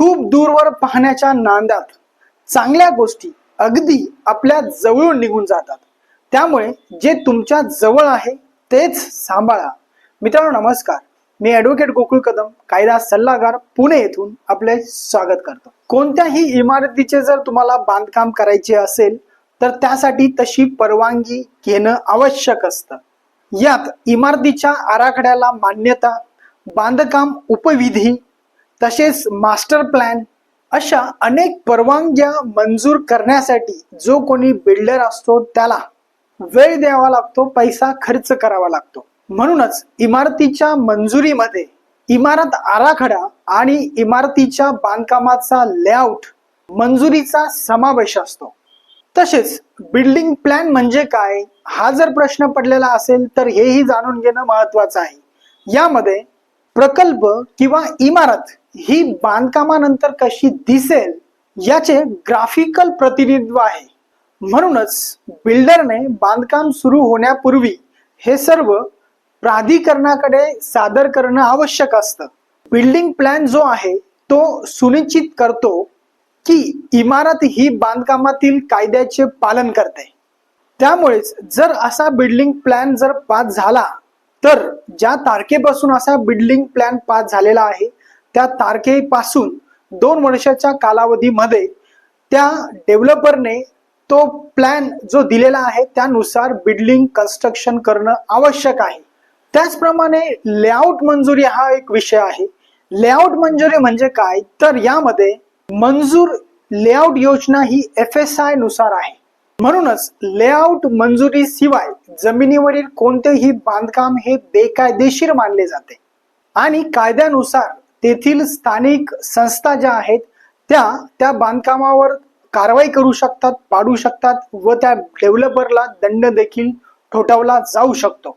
खूप दूरवर पाहण्याच्या नांदात चांगल्या गोष्टी अगदी आपल्या जवळून निघून जातात. त्यामुळे जे तुमच्या जवळ आहे तेच सांभाळा. मित्रांनो नमस्कार. मी ॲडव्होकेट गोकुळ कदम कायदा सल्लागार पुणे येथून आपले स्वागत करतो. कोणत्याही इमारतीचे जर तुम्हाला बांधकाम करायचे असेल तर त्यासाठी तशी परवानगी घेणं आवश्यक असतं. यात इमारतीच्या आराखड्याला मान्यता बांधकाम उपविधी तसेच मास्टर प्लॅन अशा अनेक परवानग्या मंजूर करण्यासाठी जो कोणी बिल्डर असतो त्याला वेळ द्यावा लागतो पैसा खर्च करावा लागतो. म्हणूनच इमारतीच्या मंजुरीमध्ये इमारत आराखडा आणि इमारतीच्या बांधकामाचा लेआउट मंजुरीचा समावेश असतो. तसेच बिल्डिंग प्लॅन म्हणजे काय हा जर प्रश्न पडलेला असेल तर हेही जाणून घेणं महत्वाचं आहे. यामध्ये प्रकल्प किंवा इमारत ही बांधकामानंतर कशी दिसेल याचे ग्राफिकल प्रतिनिधित्व आहे. म्हणूनच बिल्डरने बांधकाम सुरू होण्यापूर्वी हे सर्व प्राधिकरणाकडे सादर करणं आवश्यक असतं. बिल्डिंग प्लॅन जो आहे तो सुनिश्चित करतो की इमारत ही बांधकामातील कायद्याचे पालन करते. त्यामुळेच जर असा बिल्डिंग प्लॅन जर पास झाला तर ज्या तारखेपासून असा बिल्डिंग प्लॅन पास झालेला आहे त्या तारखेपासून दोन वर्षाच्या कालावधीमध्ये त्या डेव्हलपरने तो प्लॅन जो दिलेला आहे त्यानुसार बिल्डिंग कन्स्ट्रक्शन करणं आवश्यक आहे. त्याचप्रमाणे लेआउट मंजुरी हा एक विषय आहे. लेआउट मंजुरी म्हणजे काय? तर यामध्ये मंजूर लेआउट योजना ही एफ एस आयनुसार आहे. म्हणूनच लेआउट मंजुरी शिवाय जमिनीवरील कोणतेही बांधकाम हे बेकायदेशीर मानले जाते. आणि कायद्यानुसार तेथील स्थानिक संस्था ज्या आहेत त्या त्या बांधकामावर कारवाई करू शकतात पाडू शकतात व त्या डेव्हलपरला दंड देखील ठोठावला जाऊ शकतो.